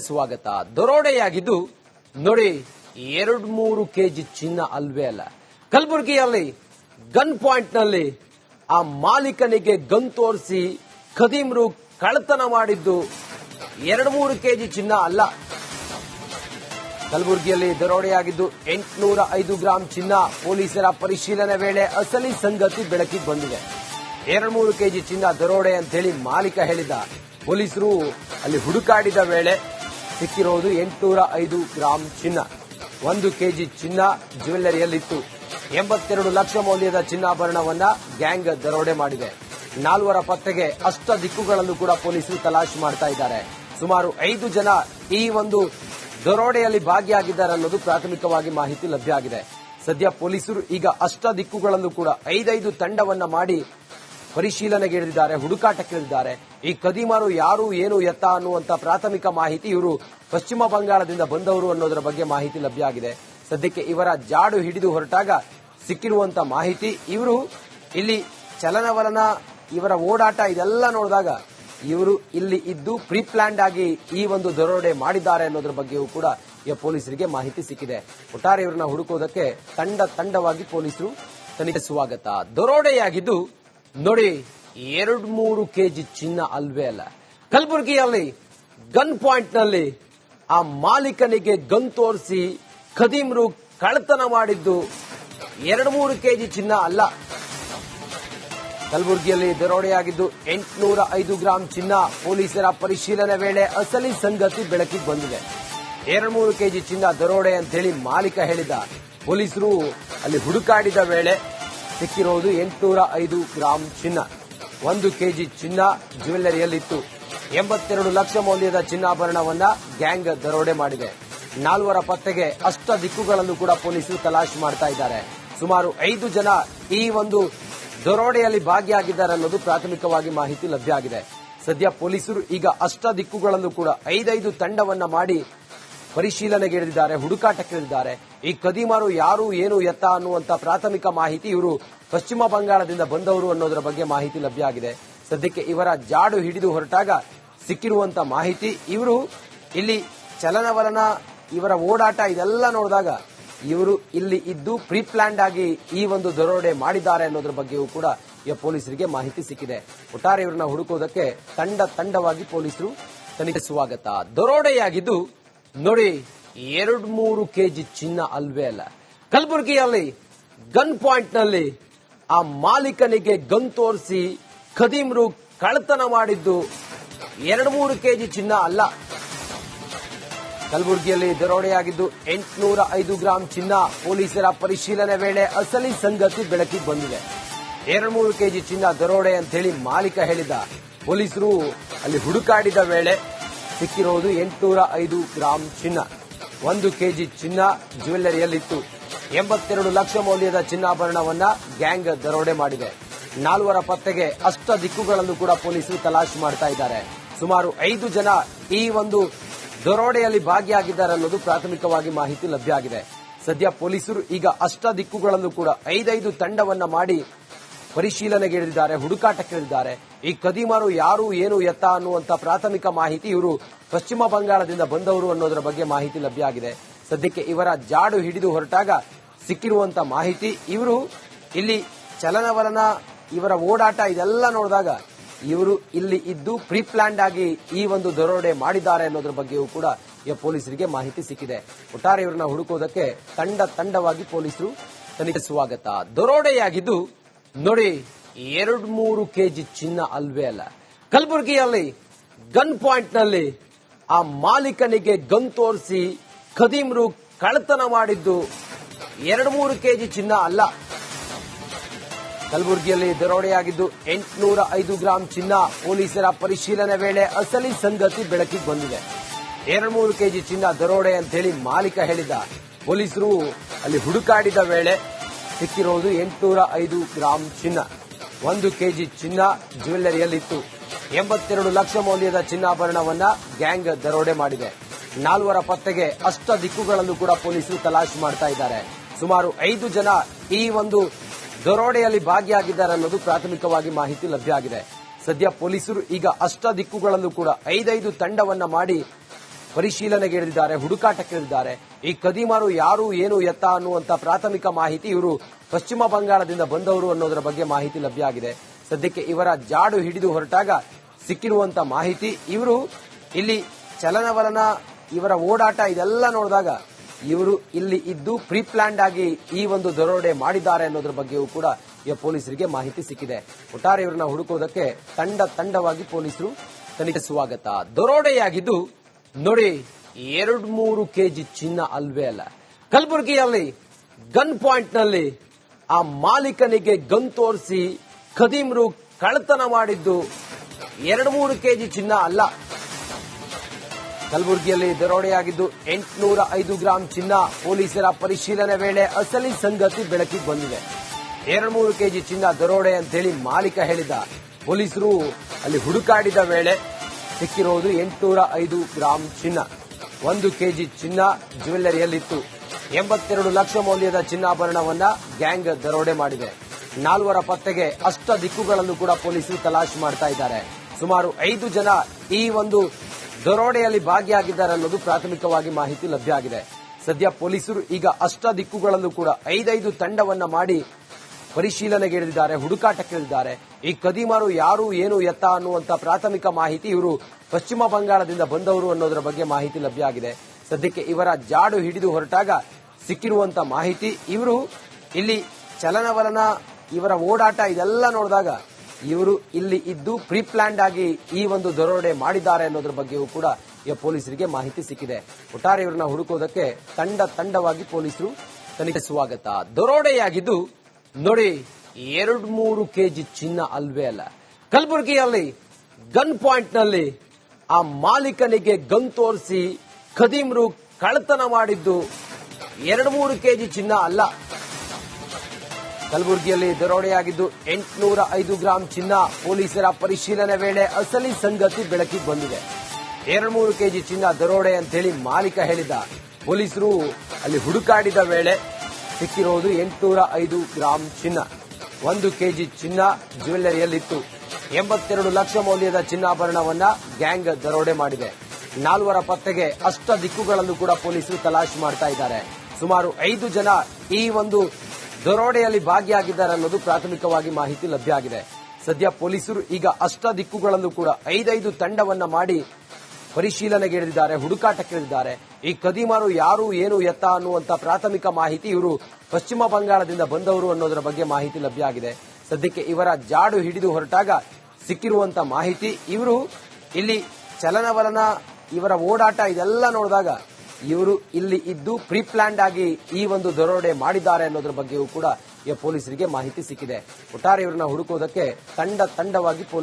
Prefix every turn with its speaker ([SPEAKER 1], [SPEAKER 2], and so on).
[SPEAKER 1] ಸ್ವಾಗತ. ದರೋಡೆಯಾಗಿದ್ದು, ನೋಡಿ, ಎರಡು ಮೂರು ಕೆಜಿ ಚಿನ್ನ ಅಲ್ವೇ ಅಲ್ಲ. ಕಲಬುರಗಿಯಲ್ಲಿ, ಗನ್ ಪಾಯಿಂಟ್ನಲ್ಲಿ ಆ ಮಾಲೀಕನಿಗೆ ಗನ್ ತೋರಿಸಿ ಖದೀಮ್ರು ಕಳತನ ಮಾಡಿದ್ದು ಎರಡು ಮೂರು ಕೆಜಿ ಚಿನ್ನ ಅಲ್ಲ. ಕಲಬುರಗಿಯಲ್ಲಿ ದರೋಡೆಯಾಗಿದ್ದು, ಎಂಟುನೂರ ಐದು ಗ್ರಾಂ ಚಿನ್ನ ಪೊಲೀಸರ ಪರಿಶೀಲನೆ ವೇಳೆ ಅಸಲಿ ಸಂಗತಿ ಬೆಳಕಿಗೆ ಬಂದಿದೆ. ಎರಡು ಮೂರು ಕೆಜಿ ಚಿನ್ನ ದರೋಡೆ ಅಂತ ಹೇಳಿ ಮಾಲೀಕ ಹೇಳಿದ. ಪೊಲೀಸರು ಅಲ್ಲಿ ಹುಡುಕಾಡಿದ ವೇಳೆ ಸಿಕ್ಕಿರೋದು ಎಂಟುನೂರ ಐದು ಗ್ರಾಂ ಚಿನ್ನ. ಒಂದು ಕೆಜಿ ಚಿನ್ನ ಜ್ಯುವೆಲ್ಲರಿಯಲ್ಲಿತ್ತು. ಎಂಬತ್ತೆರಡು ಲಕ್ಷ ಮೌಲ್ಯದ ಚಿನ್ನಾಭರಣವನ್ನ ಗ್ಯಾಂಗ್ ದರೋಡೆ ಮಾಡಿದೆ. ನಾಲ್ವರ ಪತ್ತೆಗೆ ಅಷ್ಟ ದಿಕ್ಕುಗಳಲ್ಲೂ ಕೂಡ ಪೊಲೀಸರು ತಲಾಶಿ ಮಾಡ್ತಾ ಇದ್ದಾರೆ. ಸುಮಾರು ಐದು ಜನ ಈ ಒಂದು ದರೋಡೆಯಲ್ಲಿ ಭಾಗಿಯಾಗಿದ್ದಾರೆ ಅನ್ನೋದು ಪ್ರಾಥಮಿಕವಾಗಿ ಮಾಹಿತಿ ಲಭ್ಯ ಆಗಿದೆ. ಸದ್ಯ ಪೊಲೀಸರು ಈಗ ಅಷ್ಟ ದಿಕ್ಕುಗಳಲ್ಲೂ ಕೂಡ ಐದೈದು ತಂಡವನ್ನ ಮಾಡಿ ಪರಿಶೀಲನೆಗಿಳಿದಿದ್ದಾರೆ ಹುಡುಕಾಟಕ್ಕಿಳಿದಿದ್ದಾರೆ ಈ ಕದಿಮಾರು ಯಾರು, ಏನು ಎತ್ತ ಅನ್ನುವಂತ ಪ್ರಾಥಮಿಕ ಮಾಹಿತಿ ಇವರು ಪಶ್ಚಿಮ ಬಂಗಾಳದಿಂದ ಬಂದವರು ಅನ್ನೋದರ ಬಗ್ಗೆ ಮಾಹಿತಿ ಲಭ್ಯ ಆಗಿದೆ. ಸದ್ಯಕ್ಕೆ ಇವರ ಜಾಡು ಹಿಡಿದು ಹೊರಟಾಗ ಸಿಕ್ಕಿರುವಂತ ಮಾಹಿತಿ ಇವರು. ಇಲ್ಲಿ ಚಲನವಲನ, ಇವರ ಓಡಾಟ ಇದೆಲ್ಲ ನೋಡಿದಾಗ ಇವರು ಇಲ್ಲಿ ಇದ್ದು ಪ್ರೀ ಪ್ಲಾನ್ಡ್ ಆಗಿ ಈ ಒಂದು ದರೋಡೆ ಮಾಡಿದ್ದಾರೆ ಅನ್ನೋದ್ರ ಬಗ್ಗೆಯೂ ಕೂಡ ಈ ಪೊಲೀಸರಿಗೆ ಮಾಹಿತಿ ಸಿಕ್ಕಿದೆ. ಒಟ್ಟಾರೆ ಇವರನ್ನ ಹುಡುಕೋದಕ್ಕೆ ತಂಡ ತಂಡವಾಗಿ ಪೊಲೀಸರು ತನಿಖೆ ಸ್ವಾಗತ. ದರೋಡೆಯಾಗಿದ್ದು ನೋಡಿ, ಎರಡು ಮೂರು ಕೆಜಿ ಚಿನ್ನ ಅಲ್ವೇ ಅಲ್ಲ. ಕಲಬುರಗಿಯಲ್ಲಿ, ಗನ್ ಪಾಯಿಂಟ್ನಲ್ಲಿ ಆ ಮಾಲೀಕನಿಗೆ ಗನ್ ತೋರಿಸಿ ಖದೀಮ್ರು ಕಳ್ಳತನ ಮಾಡಿದ್ದು ಎರಡು ಮೂರು ಕೆಜಿ ಚಿನ್ನ ಅಲ್ಲ. ಕಲಬುರಗಿಯಲ್ಲಿ ದರೋಡೆಯಾಗಿದ್ದು ಎಂಟುನೂರ ಐದು ಗ್ರಾಂ ಚಿನ್ನ ಪೊಲೀಸರ ಪರಿಶೀಲನೆ ವೇಳೆ ಅಸಲಿ ಸಂಗತಿ ಬೆಳಕಿಗೆ ಬಂದಿದೆ. ಎರಡು ಮೂರು ಕೆಜಿ ಚಿನ್ನ ದರೋಡೆ ಅಂತ ಹೇಳಿ ಮಾಲೀಕ ಹೇಳಿದ. ಪೊಲೀಸರು ಅಲ್ಲಿ ಹುಡುಕಾಡಿದ ವೇಳೆ ಸಿಕ್ಕಿರೋದು ಎಂಟುನೂರ ಐದು ಗ್ರಾಂ ಚಿನ್ನ. ಒಂದು ಕೆಜಿ ಚಿನ್ನ ಜ್ಯುವೆಲ್ಲರಿಯಲ್ಲಿತ್ತು. ಎಂಬತ್ತೆರಡು ಲಕ್ಷ ಮೌಲ್ಯದ ಚಿನ್ನಾಭರಣವನ್ನ ಗ್ಯಾಂಗ್ ದರೋಡೆ ಮಾಡಿದೆ. ನಾಲ್ವರ ಪತ್ತೆಗೆ ಅಷ್ಟ ದಿಕ್ಕುಗಳಲ್ಲೂ ಕೂಡ ಪೊಲೀಸರು ತಲಾಶ್ ಮಾಡ್ತಾ ಇದ್ದಾರೆ. ಸುಮಾರು ಐದು ಜನ ಈ ಒಂದು ದರೋಡೆಯಲ್ಲಿ ಭಾಗಿಯಾಗಿದ್ದಾರೆ ಅನ್ನೋದು ಪ್ರಾಥಮಿಕವಾಗಿ ಮಾಹಿತಿ ಲಭ್ಯ ಆಗಿದೆ. ಸದ್ಯ ಪೊಲೀಸರು ಈಗ ಅಷ್ಟ ದಿಕ್ಕುಗಳಲ್ಲೂ ಕೂಡ ಐದೈದು ತಂಡವನ್ನ ಮಾಡಿ ಪರಿಶೀಲನೆಗಿಳಿದಿದ್ದಾರೆ ಹುಡುಕಾಟಕ್ಕಿಳಿದಿದ್ದಾರೆ ಈ ಕದೀಮಾರು ಯಾರು, ಏನು ಎತ್ತ ಅನ್ನುವಂತ ಪ್ರಾಥಮಿಕ ಮಾಹಿತಿ ಇವರು ಪಶ್ಚಿಮ ಬಂಗಾಳದಿಂದ ಬಂದವರು ಅನ್ನೋದರ ಬಗ್ಗೆ ಮಾಹಿತಿ ಲಭ್ಯ ಆಗಿದೆ. ಸದ್ಯಕ್ಕೆ ಇವರ ಜಾಡು ಹಿಡಿದು ಹೊರಟಾಗ ಸಿಕ್ಕಿರುವಂತ ಮಾಹಿತಿ ಇವರು. ಇಲ್ಲಿ ಚಲನವಲನ, ಇವರ ಓಡಾಟ ಇದೆಲ್ಲ ನೋಡಿದಾಗ ಇವರು ಇಲ್ಲಿ ಇದ್ದು ಪ್ರೀಪ್ಲಾನ್ಡ್ ಆಗಿ ಈ ಒಂದು ದರೋಡೆ ಮಾಡಿದ್ದಾರೆ ಅನ್ನೋದ್ರ ಬಗ್ಗೆಯೂ ಕೂಡ ಈ ಪೊಲೀಸರಿಗೆ ಮಾಹಿತಿ ಸಿಕ್ಕಿದೆ. ಒಟ್ಟಾರೆ ಇವರನ್ನ ಹುಡುಕೋದಕ್ಕೆ ತಂಡ ತಂಡವಾಗಿ ಪೊಲೀಸರು ತನಿಖೆ ಸ್ವಾಗತ. ದರೋಡೆಯಾಗಿದ್ದು ನೋಡಿ, ಎರಡು ಮೂರು ಕೆಜಿ ಚಿನ್ನ ಅಲ್ವೇ ಅಲ್ಲ. ಕಲಬುರಗಿಯಲ್ಲಿ ಗನ್ ಪಾಯಿಂಟ್ನಲ್ಲಿ ಆ ಮಾಲೀಕನಿಗೆ ಗನ್ ತೋರಿಸಿ ಖದೀಮ್ರು ಕಳ್ಳತನ ಮಾಡಿದ್ದು ಎರಡು ಮೂರು ಕೆಜಿ ಚಿನ್ನ ಅಲ್ಲ. ಕಲಬುರಗಿಯಲ್ಲಿ ದರೋಡೆಯಾಗಿದ್ದು ಎಂಟುನೂರ ಐದು ಗ್ರಾಂ ಚಿನ್ನ ಪೊಲೀಸರ ಪರಿಶೀಲನೆ ವೇಳೆ ಅಸಲಿ ಸಂಗತಿ ಬೆಳಕಿಗೆ ಬಂದಿದೆ. ಎರಡು ಮೂರು ಕೆಜಿ ಚಿನ್ನ ದರೋಡೆ ಅಂತ ಹೇಳಿ ಮಾಲೀಕ ಹೇಳಿದ. ಪೊಲೀಸರು ಅಲ್ಲಿ ಹುಡುಕಾಡಿದ ವೇಳೆ ಸಿಕ್ಕಿರೋದು ಎಂಟುನೂರ ಐದು ಗ್ರಾಂ ಚಿನ್ನ. ಒಂದು ಕೆಜಿ ಚಿನ್ನ ಜ್ಯುವೆಲ್ಲರಿಯಲ್ಲಿತ್ತು. ಎಂಬತ್ತೆರಡು ಲಕ್ಷ ಮೌಲ್ಯದ ಚಿನ್ನಾಭರಣವನ್ನ ಗ್ಯಾಂಗ್ ದರೋಡೆ ಮಾಡಿದೆ. ನಾಲ್ವರ ಪತ್ತೆಗೆ ಅಷ್ಟ ದಿಕ್ಕುಗಳಲ್ಲೂ ಕೂಡ ಪೊಲೀಸರು ತಲಾಶಿ ಮಾಡ್ತಾ ಇದ್ದಾರೆ. ಸುಮಾರು ಐದು ಜನ ಈ ಒಂದು ದರೋಡೆಯಲ್ಲಿ ಭಾಗಿಯಾಗಿದ್ದಾರೆ ಅನ್ನೋದು ಪ್ರಾಥಮಿಕವಾಗಿ ಮಾಹಿತಿ ಲಭ್ಯ ಆಗಿದೆ. ಸದ್ಯ ಪೊಲೀಸರು ಈಗ ಅಷ್ಟ ದಿಕ್ಕುಗಳಲ್ಲೂ ಕೂಡ ಐದೈದು ತಂಡವನ್ನ ಮಾಡಿ ಪರಿಶೀಲನೆಗಿಳಿದಿದ್ದಾರೆ ಹುಡುಕಾಟಕ್ಕಿಳಿದಿದ್ದಾರೆ. ಈ ಕದೀಮರು ಯಾರು, ಏನು ಎತ್ತ ಅನ್ನುವಂತ ಪ್ರಾಥಮಿಕ ಮಾಹಿತಿ ಇವರು ಪಶ್ಚಿಮ ಬಂಗಾಳದಿಂದ ಬಂದವರು ಅನ್ನೋದರ ಬಗ್ಗೆ ಮಾಹಿತಿ ಲಭ್ಯ ಆಗಿದೆ. ಸದ್ಯಕ್ಕೆ ಇವರ ಜಾಡು ಹಿಡಿದು ಹೊರಟಾಗ ಸಿಕ್ಕಿರುವಂತ ಮಾಹಿತಿ ಇವರು. ಇಲ್ಲಿ ಚಲನವಲನ, ಇವರ ಓಡಾಟ ಇದೆಲ್ಲ ನೋಡಿದಾಗ ಇವರು ಇಲ್ಲಿ ಇದ್ದು ಪ್ರೀ ಪ್ಲಾನ್ಡ್ ಆಗಿ ಈ ಒಂದು ದರೋಡೆ ಮಾಡಿದ್ದಾರೆ ಅನ್ನೋದ್ರ ಬಗ್ಗೆಯೂ ಕೂಡ ಈ ಪೊಲೀಸರಿಗೆ ಮಾಹಿತಿ ಸಿಕ್ಕಿದೆ. ಒಟ್ಟಾರೆ ಇವರನ್ನ ಹುಡುಕೋದಕ್ಕೆ ತಂಡ ತಂಡವಾಗಿ ಪೊಲೀಸರು ತನಿಖೆ ಸ್ವಾಗತ. ದರೋಡೆಯಾಗಿದ್ದು ನೋಡಿ, ಎರಡು ಮೂರು ಕೆಜಿ ಚಿನ್ನ ಅಲ್ವೇ ಅಲ್ಲ. ಕಲಬುರಗಿಯಲ್ಲಿ, ಗನ್ ಪಾಯಿಂಟ್ನಲ್ಲಿ ಆ ಮಾಲೀಕನಿಗೆ ಗನ್ ತೋರಿಸಿ ಖದೀಮ್ರು ಕಳತನ ಮಾಡಿದ್ದು ಎರಡು ಮೂರು ಕೆಜಿ ಚಿನ್ನ ಅಲ್ಲ. ಕಲಬುರಗಿಯಲ್ಲಿ ದರೋಡೆಯಾಗಿದ್ದು ಎಂಟುನೂರ ಐದು ಗ್ರಾಂ ಚಿನ್ನ ಪೊಲೀಸರ ಪರಿಶೀಲನೆ ವೇಳೆ ಅಸಲಿ ಸಂಗತಿ ಬೆಳಕಿಗೆ ಬಂದಿದೆ. ಎರಡು ಮೂರು ಕೆಜಿ ಚಿನ್ನ ದರೋಡೆ ಅಂತ ಹೇಳಿ ಮಾಲೀಕ ಹೇಳಿದ. ಪೊಲೀಸರು ಅಲ್ಲಿ ಹುಡುಕಾಡಿದ ವೇಳೆ ಸಿಕ್ಕಿರೋದು ಎಂಟುನೂರ ಐದು ಗ್ರಾಂ ಚಿನ್ನ. ಒಂದು ಕೆಜಿ ಚಿನ್ನ ಜ್ಯುವೆಲ್ಲರಿಯಲ್ಲಿತ್ತು. ಎಂಬತ್ತೆರಡು ಲಕ್ಷ ಮೌಲ್ಯದ ಚಿನ್ನಾಭರಣವನ್ನ ಗ್ಯಾಂಗ್ ದರೋಡೆ ಮಾಡಿದೆ. ನಾಲ್ವರ ಪತ್ತೆಗೆ ಅಷ್ಟ ದಿಕ್ಕುಗಳಲ್ಲೂ ಕೂಡ ಪೊಲೀಸರು ತಲಾಶ್ ಮಾಡ್ತಾ ಇದ್ದಾರೆ. ಸುಮಾರು ಐದು ಜನ ಈ ಒಂದು ದರೋಡೆಯಲ್ಲಿ ಭಾಗಿಯಾಗಿದ್ದಾರೆ ಅನ್ನೋದು ಪ್ರಾಥಮಿಕವಾಗಿ ಮಾಹಿತಿ ಲಭ್ಯ ಆಗಿದೆ. ಸದ್ಯ ಪೊಲೀಸರು ಈಗ ಅಷ್ಟ ದಿಕ್ಕುಗಳಲ್ಲೂ ಕೂಡ ಐದೈದು ತಂಡವನ್ನ ಮಾಡಿ ಪರಿಶೀಲನೆಗೆ ಇಳಿದಿದ್ದಾರೆ, ಹುಡುಕಾಟಕ್ಕೆ ಇಳಿದಿದ್ದಾರೆ. ಈ ಕದಿಮಾರು ಯಾರು, ಏನು ಎತ್ತ ಅನ್ನುವಂತ ಪ್ರಾಥಮಿಕ ಮಾಹಿತಿ ಇವರು ಪಶ್ಚಿಮ ಬಂಗಾಳದಿಂದ ಬಂದವರು ಅನ್ನೋದರ ಬಗ್ಗೆ ಮಾಹಿತಿ ಲಭ್ಯ ಆಗಿದೆ. ಸದ್ಯಕ್ಕೆ ಇವರ ಜಾಡು ಹಿಡಿದು ಹೊರಟಾಗ ಸಿಕ್ಕಿರುವಂತ ಮಾಹಿತಿ ಇವರು. ಇಲ್ಲಿ ಚಲನವಲನ, ಇವರ ಓಡಾಟ ಇದೆಲ್ಲ ನೋಡಿದಾಗ ಇವರು ಇಲ್ಲಿ ಇದ್ದು ಪ್ರೀ ಪ್ಲಾನ್ಡ್ ಆಗಿ ಈ ಒಂದು ದರೋಡೆ ಮಾಡಿದ್ದಾರೆ ಅನ್ನೋದ್ರ ಬಗ್ಗೆಯೂ ಕೂಡ ಪೊಲೀಸರಿಗೆ ಮಾಹಿತಿ ಸಿಕ್ಕಿದೆ. ಒಟ್ಟಾರೆ ಇವರನ್ನ ಹುಡುಕೋದಕ್ಕೆ ತಂಡ ತಂಡವಾಗಿ ಪೊಲೀಸರು ತನಿಖೆ ಸ್ವಾಗತ. ದರೋಡೆಯಾಗಿದ್ದು ನೋಡಿ, ಎರಡು ಮೂರು ಕೆಜಿ ಚಿನ್ನ ಅಲ್ವೇ ಅಲ್ಲ. ಕಲಬುರಗಿಯಲ್ಲಿ ಗನ್ ಪಾಯಿಂಟ್ನಲ್ಲಿ ಆ ಮಾಲೀಕನಿಗೆ ಗನ್ ತೋರಿಸಿ ಖದೀಮ್ರು ಕಳತನ ಮಾಡಿದ್ದು ಎರಡು ಮೂರು ಕೆಜಿ ಚಿನ್ನ ಅಲ್ಲ. ಕಲಬುರಗಿಯಲ್ಲಿ ದರೋಡೆಯಾಗಿದ್ದು ಎಂಟುನೂರ ಐದು ಗ್ರಾಂ ಚಿನ್ನ ಪೊಲೀಸರ ಪರಿಶೀಲನೆ ವೇಳೆ ಅಸಲಿ ಸಂಗತಿ ಬೆಳಕಿಗೆ ಬಂದಿದೆ. ಎರಡು ಮೂರು ಕೆಜಿ ಚಿನ್ನ ದರೋಡೆ ಅಂತ ಹೇಳಿ ಮಾಲೀಕ ಹೇಳಿದ. ಪೊಲೀಸರು ಅಲ್ಲಿ ಹುಡುಕಾಡಿದ ವೇಳೆ ಸಿಕ್ಕಿರೋದು ಎಂಟುನೂರ ಐದು ಗ್ರಾಂ ಚಿನ್ನ. ಒಂದು ಕೆಜಿ ಚಿನ್ನ ಜ್ಯುವೆಲ್ಲರಿಯಲ್ಲಿತ್ತು. ಎಂಬತ್ತೆರಡು ಲಕ್ಷ ಮೌಲ್ಯದ ಚಿನ್ನಾಭರಣವನ್ನ ಗ್ಯಾಂಗ್ ದರೋಡೆ ಮಾಡಿದೆ. ನಾಲ್ವರ ಪತ್ತೆಗೆ ಅಷ್ಟ ದಿಕ್ಕುಗಳಲ್ಲೂ ಕೂಡ ಪೊಲೀಸರು ತಲಾಶ್ ಮಾಡ್ತಾ ಇದ್ದಾರೆ. ಸುಮಾರು ಐದು ಜನ ಈ ಒಂದು ದರೋಡೆಯಲ್ಲಿ ಭಾಗಿಯಾಗಿದ್ದಾರೆ ಅನ್ನೋದು ಪ್ರಾಥಮಿಕವಾಗಿ ಮಾಹಿತಿ ಲಭ್ಯ ಆಗಿದೆ. ಸದ್ಯ ಪೊಲೀಸರು ಈಗ ಅಷ್ಟ ದಿಕ್ಕುಗಳಲ್ಲೂ ಕೂಡ ಐದೈದು ತಂಡವನ್ನ ಮಾಡಿ ಪರಿಶೀಲನೆಗೆ ಇಳಿದಿದ್ದಾರೆ ಹುಡುಕಾಟಕ್ಕೆ ಇಳಿದಿದ್ದಾರೆ ಈ ಕದಿಮಾರು ಯಾರು, ಏನು, ಎತ್ತ ಅನ್ನುವಂತ ಪ್ರಾಥಮಿಕ ಮಾಹಿತಿ ಇವರು ಪಶ್ಚಿಮ ಬಂಗಾಳದಿಂದ ಬಂದವರು ಅನ್ನೋದರ ಬಗ್ಗೆ ಮಾಹಿತಿ ಲಭ್ಯ ಆಗಿದೆ. ಸದ್ಯಕ್ಕೆ ಇವರ ಜಾಡು ಹಿಡಿದು ಹೊರಟಾಗ ಸಿಕ್ಕಿರುವಂತ ಮಾಹಿತಿ ಇವರು. ಇಲ್ಲಿ ಚಲನವಲನ, ಇವರ ಓಡಾಟ ಇದೆಲ್ಲ ನೋಡಿದಾಗ ಇವರು ಇಲ್ಲಿ ಇದ್ದು ಪ್ರೀ ಪ್ಲಾನ್ಡ್ ಆಗಿ ಈ ಒಂದು ದರೋಡೆ ಮಾಡಿದ್ದಾರೆ ಅನ್ನೋದ್ರ ಬಗ್ಗೆಯೂ ಕೂಡ ಈ ಪೊಲೀಸರಿಗೆ ಮಾಹಿತಿ ಸಿಕ್ಕಿದೆ. ಒಟ್ಟಾರೆ ಇವರನ್ನ ಹುಡುಕೋದಕ್ಕೆ ತಂಡ ತಂಡವಾಗಿ ಪೊಲೀಸರು ತನಿಖೆ ಸ್ವಾಗತ. ದರೋಡೆಯಾಗಿದ್ದು ನೋಡಿ, ಎರಡು ಮೂರು ಕೆಜಿ ಚಿನ್ನ ಅಲ್ವೇ ಅಲ್ಲ. ಕಲಬುರಗಿಯಲ್ಲಿ, ಗನ್ ಪಾಯಿಂಟ್ನಲ್ಲಿ ಆ ಮಾಲೀಕನಿಗೆ ಗನ್ ತೋರಿಸಿ ಖದೀಮ್ರು ಕಳ್ಳತನ ಮಾಡಿದ್ದು ಎರಡು ಮೂರು ಕೆಜಿ ಚಿನ್ನ ಅಲ್ಲ. ಕಲಬುರಗಿಯಲ್ಲಿ ದರೋಡೆಯಾಗಿದ್ದು ಎಂಟುನೂರ ಐದು ಗ್ರಾಂ ಚಿನ್ನ ಪೊಲೀಸರ ಪರಿಶೀಲನೆ ವೇಳೆ ಅಸಲಿ ಸಂಗತಿ ಬೆಳಕಿಗೆ ಬಂದಿದೆ. ಎರಡು ಮೂರು ಕೆಜಿ ಚಿನ್ನ ದರೋಡೆ ಅಂತೇಳಿ ಮಾಲೀಕ ಹೇಳಿದ. ಪೊಲೀಸರು ಅಲ್ಲಿ ಹುಡುಕಾಡಿದ ವೇಳೆ ಸಿಕ್ಕಿರೋದು ಎಂಟುನೂರ ಐದು ಗ್ರಾಂ ಚಿನ್ನ. ಒಂದು ಕೆಜಿ ಚಿನ್ನ ಜ್ಯುವೆಲ್ಲರಿಯಲ್ಲಿತ್ತು. ಎಂಬತ್ತೆರಡು ಲಕ್ಷ ಮೌಲ್ಯದ ಚಿನ್ನಾಭರಣವನ್ನ ಗ್ಯಾಂಗ್ ದರೋಡೆ ಮಾಡಿದೆ. ನಾಲ್ವರ ಪತ್ತೆಗೆ ಅಷ್ಟ ದಿಕ್ಕುಗಳಲ್ಲೂ ಕೂಡ ಪೊಲೀಸರು ತಲಾಶ್ ಮಾಡ್ತಾ ಇದ್ದಾರೆ. ಸುಮಾರು ಐದು ಜನ ಈ ಒಂದು ದರೋಡೆಯಲ್ಲಿ ಭಾಗಿಯಾಗಿದ್ದಾರೆ ಅನ್ನೋದು ಪ್ರಾಥಮಿಕವಾಗಿ ಮಾಹಿತಿ ಲಭ್ಯ ಆಗಿದೆ. ಸದ್ಯ ಪೊಲೀಸರು ಈಗ ಅಷ್ಟ ದಿಕ್ಕುಗಳಲ್ಲೂ ಕೂಡ ಐದೈದು ತಂಡವನ್ನ ಮಾಡಿ ಪರಿಶೀಲನೆಗೆ ಇಳಿದಿದ್ದಾರೆ, ಹುಡುಕಾಟಕ್ಕೆ ಇಳಿದಿದ್ದಾರೆ. ಈ ಕದಿಮಾರು ಯಾರು, ಏನು, ಎತ್ತ ಅನ್ನುವಂತ ಪ್ರಾಥಮಿಕ ಮಾಹಿತಿ ಇವರು ಪಶ್ಚಿಮ ಬಂಗಾಳದಿಂದ ಬಂದವರು ಅನ್ನೋದರ ಬಗ್ಗೆ ಮಾಹಿತಿ ಲಭ್ಯ ಆಗಿದೆ. ಸದ್ಯಕ್ಕೆ ಇವರ ಜಾಡು ಹಿಡಿದು ಹೊರಟಾಗ ಸಿಕ್ಕಿರುವಂತ ಮಾಹಿತಿ ಇವರು. ಇಲ್ಲಿ ಚಲನವಲನ, ಇವರ ಓಡಾಟ ಇದೆಲ್ಲ ನೋಡಿದಾಗ ಇವರು ಇಲ್ಲಿ ಇದ್ದು ಪ್ರೀ ಪ್ಲಾನ್ಡ್ ಆಗಿ ಈ ಒಂದು ದರೋಡೆ ಮಾಡಿದ್ದಾರೆ ಅನ್ನೋದ್ರ ಬಗ್ಗೆಯೂ ಕೂಡ ಈ ಪೊಲೀಸರಿಗೆ ಮಾಹಿತಿ ಸಿಕ್ಕಿದೆ. ಒಟ್ಟಾರೆ ಇವರನ್ನ ಹುಡುಕೋದಕ್ಕೆ ತಂಡ ತಂಡವಾಗಿ ಪೊಲೀಸ್